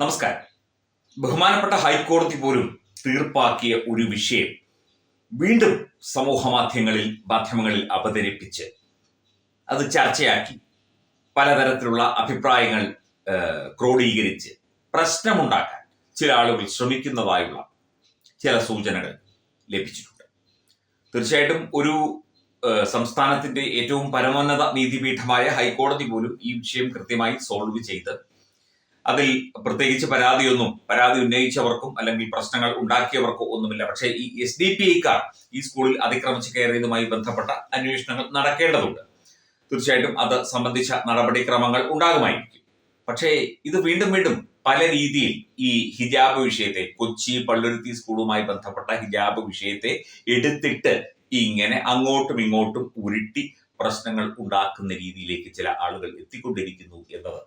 നമസ്കാരം. ബഹുമാനപ്പെട്ട ഹൈക്കോടതി പോലും തീർപ്പാക്കിയ ഒരു വിഷയം വീണ്ടും സമൂഹ മാധ്യമങ്ങളിൽ മാധ്യമങ്ങളിൽ അവതരിപ്പിച്ച് അത് ചർച്ചയാക്കി. പലതരത്തിലുള്ള അഭിപ്രായങ്ങൾ ക്രോഡീകരിച്ച് പ്രശ്നമുണ്ടാക്കാൻ ചില ആളുകൾ ശ്രമിക്കുന്നതായുള്ള ചില സൂചനകൾ ലഭിച്ചിട്ടുണ്ട്. തീർച്ചയായിട്ടും ഒരു സംസ്ഥാനത്തിന്റെ ഏറ്റവും പരമോന്നത നീതിപീഠമായ ഹൈക്കോടതി പോലും ഈ വിഷയം കൃത്യമായി സോൾവ് ചെയ്ത് അതിൽ പ്രത്യേകിച്ച് പരാതിയൊന്നും പരാതി ഉന്നയിച്ചവർക്കും അല്ലെങ്കിൽ പ്രശ്നങ്ങൾ ഉണ്ടാക്കിയവർക്കോ ഒന്നുമില്ല. പക്ഷേ ഈ എസ് ഡി പി ഐക്കാർ ഈ സ്കൂളിൽ അതിക്രമിച്ച് കയറിയതുമായി ബന്ധപ്പെട്ട അന്വേഷണങ്ങൾ നടക്കേണ്ടതുണ്ട്. തീർച്ചയായിട്ടും അത് സംബന്ധിച്ച നടപടിക്രമങ്ങൾ ഉണ്ടാകുമായിരിക്കും. പക്ഷേ ഇത് വീണ്ടും വീണ്ടും പല രീതിയിൽ ഈ ഹിജാബ് വിഷയത്തെ കൊച്ചി പള്ളുരുത്തി സ്കൂളുമായി ബന്ധപ്പെട്ട ഹിജാബ് വിഷയത്തെ എടുത്തിട്ട് ഇങ്ങനെ അങ്ങോട്ടും ഇങ്ങോട്ടും ഉരുട്ടി പ്രശ്നങ്ങൾ ഉണ്ടാക്കുന്ന രീതിയിലേക്ക് ചില ആളുകൾ എത്തിക്കൊണ്ടിരിക്കുന്നു എന്നത്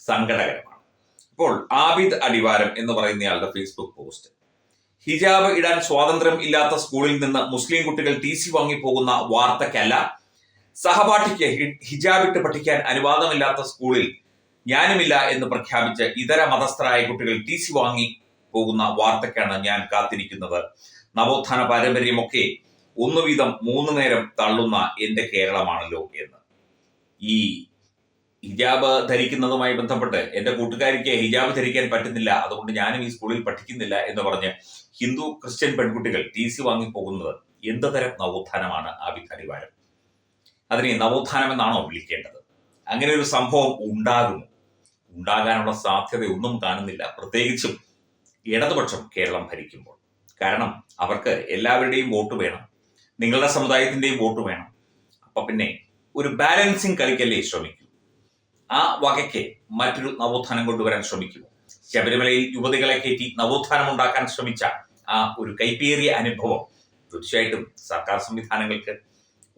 സങ്കടകരമാണ്. ഇപ്പോൾ ആബിദ് അടിവാരം എന്ന് പറയുന്നയാളുടെ ഫേസ്ബുക്ക് പോസ്റ്റ് ഹിജാബ് ഇടാൻ സ്വാതന്ത്ര്യം ഇല്ലാത്ത സ്കൂളിൽ നിന്ന് മുസ്ലിം കുട്ടികൾ ടി സി വാങ്ങിപ്പോകുന്ന വാർത്തക്കല്ല സഹപാഠിക്ക് ഹി- ഹിജാബ് ഇട്ട് പഠിക്കാൻ അനുവാദമില്ലാത്ത സ്കൂളിൽ ഞാനുമില്ല എന്ന് പ്രഖ്യാപിച്ച് ഇതര മതസ്ഥരായ കുട്ടികൾ ടി സി വാങ്ങി പോകുന്ന വാർത്തക്കാണ് ഞാൻ കാത്തിരിക്കുന്നത്. നവോത്ഥാന പാരമ്പര്യമൊക്കെ ഒന്നു വീതം മൂന്ന് നേരം തള്ളുന്ന എന്റെ കേരളമാണല്ലോ എന്ന്. ഈ ഹിജാബ് ധരിക്കുന്നതുമായി ബന്ധപ്പെട്ട് എന്റെ കൂട്ടുകാരിക്ക് ഹിജാബ് ധരിക്കാൻ പറ്റുന്നില്ല. അതുകൊണ്ട് ഞാനും ഈ സ്കൂളിൽ പഠിക്കുന്നില്ല എന്ന് പറഞ്ഞ് ഹിന്ദു ക്രിസ്ത്യൻ പെൺകുട്ടികൾ ടി സി വാങ്ങിപ്പോകുന്നത് എന്ത് തരം നവോത്ഥാനമാണ് ആബിദ് അടിവാരം അതിനെ നവോത്ഥാനം എന്നാണോ വിളിക്കേണ്ടത്? അങ്ങനെ ഒരു സംഭവം ഉണ്ടാകും ഉണ്ടാകാനുള്ള സാധ്യതയൊന്നും കാണുന്നില്ല. പ്രത്യേകിച്ചും ഇടതുപക്ഷം കേരളം ഭരിക്കുമ്പോൾ. കാരണം അവർക്ക് എല്ലാവരുടെയും വോട്ട് വേണം. നിങ്ങളുടെ സമുദായത്തിന്റെയും വോട്ട് വേണം. അപ്പൊ പിന്നെ ഒരു ബാലൻസിങ് കളിക്കല്ലേ ശ്രമിക്കൂ. ആ വകയ്ക്ക് മറ്റൊരു നവോത്ഥാനം കൊണ്ടുവരാൻ ശ്രമിക്കും. ശബരിമലയിൽ യുവതികളെ കയറ്റി നവോത്ഥാനം ഉണ്ടാക്കാൻ ശ്രമിച്ച ആ ഒരു കൈപ്പേറിയ അനുഭവം തീർച്ചയായിട്ടും സർക്കാർ സംവിധാനങ്ങൾക്ക്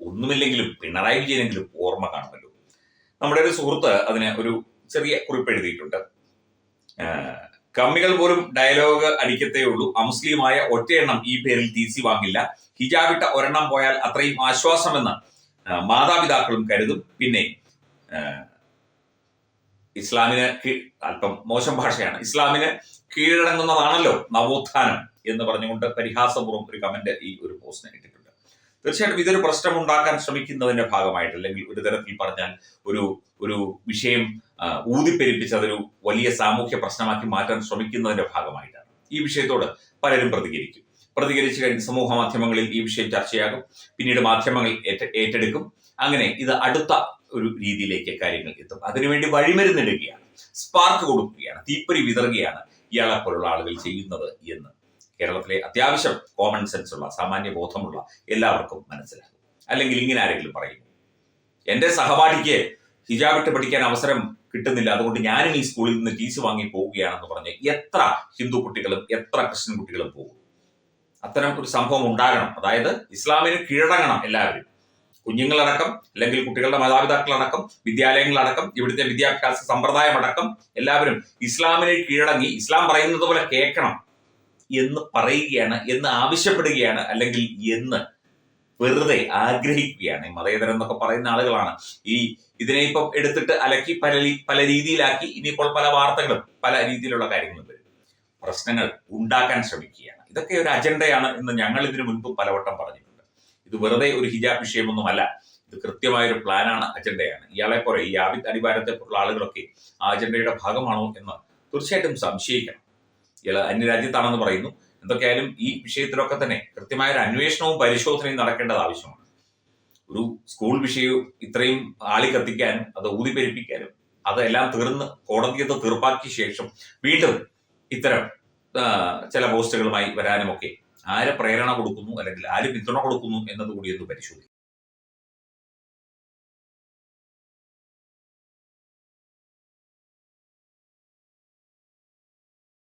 ഒന്നുമില്ലെങ്കിലും പിണറായി വിജയനെങ്കിലും ഓർമ്മ കാണുമല്ലോ. നമ്മുടെ ഒരു സുഹൃത്ത് അതിന് ഒരു ചെറിയ കുറിപ്പ് എഴുതിയിട്ടുണ്ട്. കമ്മികൾ പോലും ഡയലോഗ് അടിക്കത്തേ ഉള്ളൂ. അമുസ്ലിമായ ഒറ്റയെണ്ണം ഈ പേരിൽ ടി സി വാങ്ങില്ല. ഹിജാബിട്ട ഒരെണ്ണം പോയാൽ അത്രയും ആശ്വാസമെന്ന് മാതാപിതാക്കളും കരുതും. പിന്നെ ഇസ്ലാമിന് അല്പം മോശം ഭാഷയാണ്. ഇസ്ലാമിനെ കീഴടങ്ങുന്നതാണല്ലോ നവോത്ഥാനം എന്ന് പറഞ്ഞുകൊണ്ട് പരിഹാസപൂർവം ഒരു കമന്റ് ഈ ഒരു പോസ്റ്റിന് ഇട്ടിട്ടുണ്ട്. തീർച്ചയായിട്ടും ഇതൊരു പ്രശ്നം ഉണ്ടാക്കാൻ ശ്രമിക്കുന്നതിന്റെ ഭാഗമായിട്ട് അല്ലെങ്കിൽ ഒരു തരത്തിൽ പറഞ്ഞാൽ ഒരു ഒരു വിഷയം ഊതിപ്പെരിപ്പിച്ച് അതൊരു വലിയ സാമൂഹ്യ പ്രശ്നമാക്കി മാറ്റാൻ ശ്രമിക്കുന്നതിന്റെ ഭാഗമായിട്ടാണ്. ഈ വിഷയത്തോട് പലരും പ്രതികരിക്കും. പ്രതികരിച്ചു കഴിഞ്ഞ് സമൂഹ മാധ്യമങ്ങളിൽ ഈ വിഷയം ചർച്ചയാകും. പിന്നീട് മാധ്യമങ്ങൾ ഏറ്റെടുക്കും. അങ്ങനെ ഇത് അടുത്ത ഒരു രീതിയിലേക്ക് കാര്യങ്ങൾ എത്തും. അതിനുവേണ്ടി വഴിമരുന്നിടുകയാണ്. സ്പാർക്ക് കൊടുക്കുകയാണ്. തീപ്പൊരി വിതറുകയാണ് ഇയാളെ പോലുള്ള ആളുകൾ ചെയ്യുന്നത് എന്ന്. കേരളത്തിലെ അത്യാവശ്യം കോമൺ സെൻസ് ഉള്ള സാമാന്യ ബോധമുള്ള എല്ലാവർക്കും മനസ്സിലാകും. അല്ലെങ്കിൽ ഇങ്ങനെ ആരെങ്കിലും പറയും. എന്റെ സഹപാഠിക്ക് ഹിജാബിട്ട് പഠിക്കാൻ അവസരം കിട്ടുന്നില്ല. അതുകൊണ്ട് ഞാനും ഈ സ്കൂളിൽ നിന്ന് ടീസ് വാങ്ങി പോവുകയാണെന്ന് പറഞ്ഞ് എത്ര ഹിന്ദു കുട്ടികളും എത്ര ക്രിസ്ത്യൻ കുട്ടികളും പോകും? അത്തരം ഒരു സംഭവം ഉണ്ടാകണം. അതായത് ഇസ്ലാമിന് കീഴടങ്ങണം എല്ലാവരും. കുഞ്ഞുങ്ങളടക്കം അല്ലെങ്കിൽ കുട്ടികളുടെ മാതാപിതാക്കളടക്കം വിദ്യാലയങ്ങളടക്കം ഇവിടുത്തെ വിദ്യാഭ്യാസ സമ്പ്രദായമടക്കം എല്ലാവരും ഇസ്ലാമിനെ കീഴടങ്ങി ഇസ്ലാം പറയുന്നത് പോലെ കേൾക്കണം എന്ന് പറയുകയാണ് എന്ന് ആവശ്യപ്പെടുകയാണ് അല്ലെങ്കിൽ എന്ന് വെറുതെ ആഗ്രഹിക്കുകയാണ്. ഈ മതേതരം എന്നൊക്കെ പറയുന്ന ആളുകളാണ്. ഈ ഇതിനെ ഇപ്പം എടുത്തിട്ട് അലക്കി പല പല രീതിയിലാക്കി ഇനിയിപ്പോൾ പല വാർത്തകളും പല രീതിയിലുള്ള കാര്യങ്ങളും വരും. പ്രശ്നങ്ങൾ ഉണ്ടാക്കാൻ ശ്രമിക്കുകയാണ്. ഇതൊക്കെ ഒരു അജണ്ടയാണ് എന്ന് ഞങ്ങൾ ഇതിനു മുൻപ് പലവട്ടം പറഞ്ഞിട്ടുണ്ട്. ഇത് വെറുതെ ഒരു ഹിജാബ് വിഷയമൊന്നുമല്ല. ഇത് കൃത്യമായ ഒരു പ്ലാനാണ് അജണ്ടയാണ്. ഇയാളെ പോലെ ഈ ആബിദ് അടിവാരത്തെ പോലുള്ള ആളുകളൊക്കെ ആ അജണ്ടയുടെ ഭാഗമാണോ എന്ന് തീർച്ചയായിട്ടും സംശയിക്കണം. ഇയാൾ അന്യരാജ്യത്താണെന്ന് പറയുന്നു. എന്തൊക്കെയായാലും ഈ വിഷയത്തിലൊക്കെ തന്നെ കൃത്യമായ ഒരു അന്വേഷണവും പരിശോധനയും നടക്കേണ്ടത് ആവശ്യമാണ്. ഒരു സ്കൂൾ വിഷയവും ഇത്രയും ആളി കത്തിക്കാനും അത് ഊതിപ്പെരിപ്പിക്കാനും അതെല്ലാം തീർന്ന് കോടതിയത് തീർപ്പാക്കിയ ശേഷം വീണ്ടും ഇത്തരം ചില പോസ്റ്റുകളുമായി വരാനുമൊക്കെ ആര് പ്രേരണ കൊടുക്കുന്നു അല്ലെങ്കിൽ ആര് പിന്തുണ കൊടുക്കുന്നു എന്നതുകൂടി ഒന്ന് പരിശോധിക്കും.